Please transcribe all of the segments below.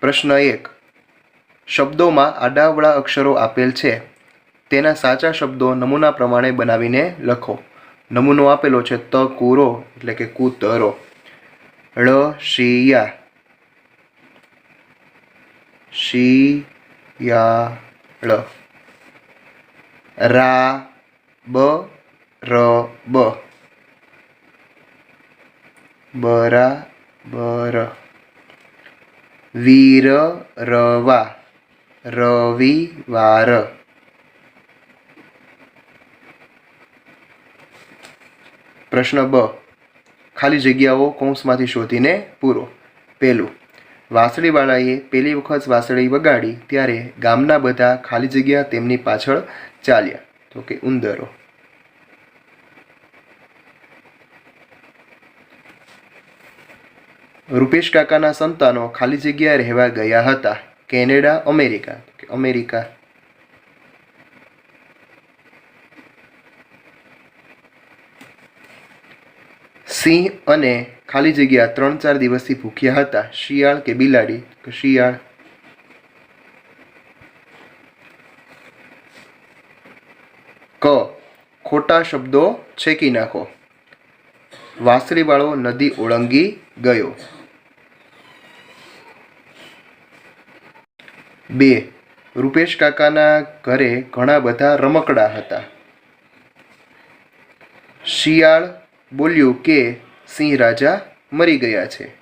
પ્રશ્ન એક. શબ્દોમાં આડાવડા અક્ષરો આપેલ છે. તેના સાચા શબ્દો નમૂના પ્રમાણે બનાવીને લખો. નમૂનો આપેલો છે ત કુરો એટલે કે કૂતરો. ળ શિયા. શિયાળ. રા બ ર બ બરાબર. વીર રવા રવિવાર પ્રશ્ન બ ખાલી જગ્યાઓ કૌંસમાંથી શોધીને પૂરો પહેલું વાંસળીવાળાએ પહેલી વખત વાંસળી વગાડી, ત્યારે ગામના બધા ખાલી જગ્યા તેમની પાછળ ચાલ્યા. તો કે ઉંદરો. રૂપેશ કાકાના સંતાનો ખાલી જગ્યા રહેવા ગયા હતા. Canada, America. અમેરિકા. સિંહ અને ખાલી જગ્યા ત્રણ ચાર દિવસથી ભૂખ્યા હતા. શિયાળ કે બિલાડી? કે શિયાળ. ક. ખોટા શબ્દો છેકી નાખો. વાંસળીવાળો નદી ઓળંગી ગયો. બે, રૂપેશ કાકાના ઘરે ઘણા બધા રમકડા હતા. શિયાળ બોલ્યું કે, સિંહ રાજા, મરી ગયા છે.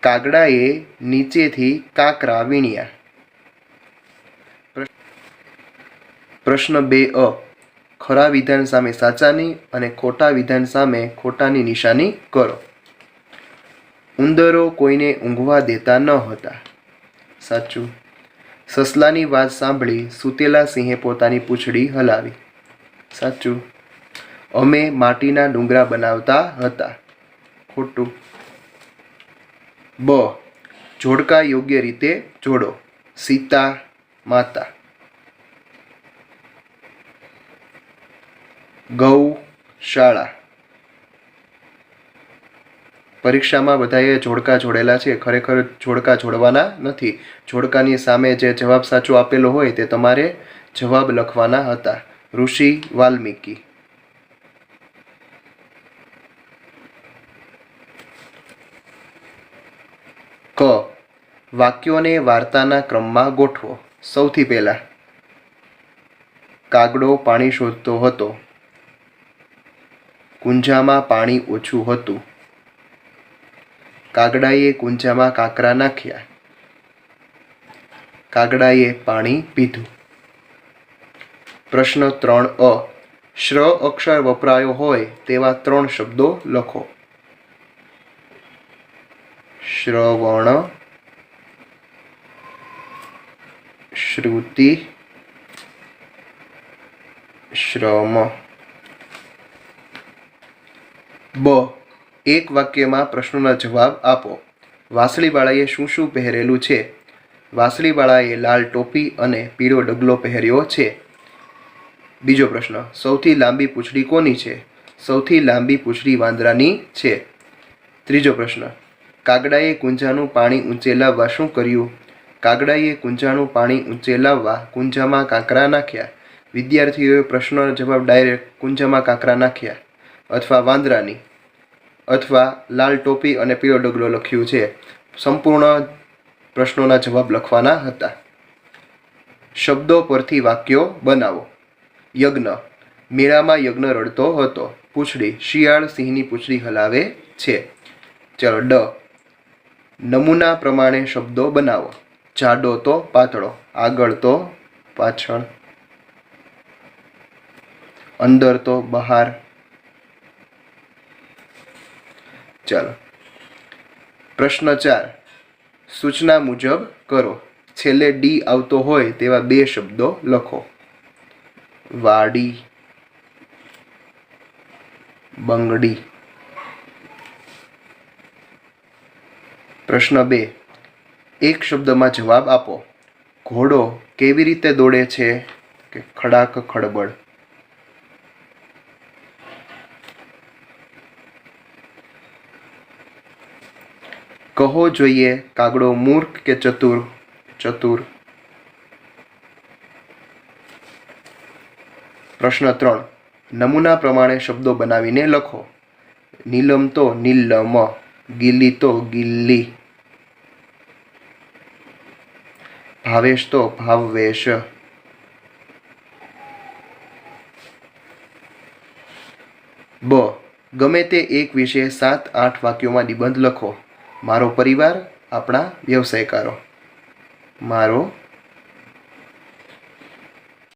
કાગડાએ નીચેથી કાકરા વીણ્યા. પ્રશ્ન બે અ, ખરા વિધાન સામે સાચાની અને ખોટા વિધાન સામે ખોટાની નિશાની કરો. ઉંદરો કોઈને ઊંઘવા દેતા ન હતા. સાચું. સસલાની વાત સાંભળી સૂતેલા સિંહે પોતાની પૂંછડી હલાવી. સાચું. અમે માટીના ડુંગરા બનાવતા હતા. ખોટું. બ. જોડકા યોગ્ય રીતે જોડો. સીતા માતા. ગૌશાળા. પરીક્ષામાં બધાએ જોડકા જોડેલા છે, ખરેખર જોડકા જોડવાના નથી. જોડકાની સામે જે જવાબ સાચો આપેલો હોય તે તમારે જવાબ લખવાના હતા. ઋષિ વાલ્મીકી. ક. વાક્યોને વાર્તાના ક્રમમાં ગોઠવો. સૌથી પહેલા, કાગડો પાણી શોધતો હતો. કુંજામાં પાણી ઓછું હતું. કાગડાએ કુંજામાં કાંકરા નાખ્યા. કાગડાએ પાણી પીધું. પ્રશ્ન ત્રણ અ. શ્ર અક્ષર વપરાયો હોય તેવા ત્રણ શબ્દો લખો. શ્રવણ, શ્રુતિ, શ્રમ. બ. એક વાક્યમાં પ્રશ્નોના જવાબ આપો. વાંસળીવાળાએ શું શું પહેરેલું છે? વાંસળીવાળાએ લાલ ટોપી અને પીળો ડગલો પહેર્યો છે. બીજો પ્રશ્ન, સૌથી લાંબી પૂંછડી કોની છે? સૌથી લાંબી પૂંછડી વાંદરાની છે. ત્રીજો પ્રશ્ન, કાગડાએ કુંજાનું પાણી ઊંચે લાવવા શું કર્યું? કાગડાએ કુંજાનું પાણી ઊંચે લાવવા કુંજામાં કાંકરા નાખ્યા. વિદ્યાર્થીઓએ પ્રશ્નનો જવાબ ડાયરેક્ટ કુંજામાં કાંકરા નાખ્યા. અથવા વાંદરાની. અથવા લાલ ટોપી અને પીળો ડગલો લખ્યું છે. સંપૂર્ણ પ્રશ્નોના જવાબ લખવાના હતા. શબ્દો પરથી વાક્યો બનાવો. યજ્ઞ. મેળામાં યજ્ઞ રડતો હતો. પૂંછડી. શિયાળ સિંહની પૂંછડી હલાવે છે. ચલો, ડ. નમૂના પ્રમાણે શબ્દો બનાવો. જાડો તો પાતળો, આગળ તો પાછળ. અંદર તો બહાર. ચાલો. પ્રશ્ન ચાર. સૂચના મુજબ કરો. છેલ્લે ડી આવતો હોય તેવા બે શબ્દો લખો. વાડી. બંગડી. પ્રશ્ન બે. એક શબ્દમાં જવાબ આપો. ઘોડો કેવી રીતે દોડે છે? કે ખડાક ખડબડ? કહો જોઈએ કાગડો મૂર્ખ કે ચતુર? ચતુર. પ્રશ્ન ત્રણ. નમૂના પ્રમાણે શબ્દો બનાવીને લખો. નીલમ તો નીલમ ગિલ્લી તો ગિલ્લી ભાવેશ તો ભાવવેશ બ. ગમે તે એક વિશે સાત, આઠ વાક્યોમાં નિબંધ લખો. મારો પરિવાર આપણા વ્યવસાયકારો. મારો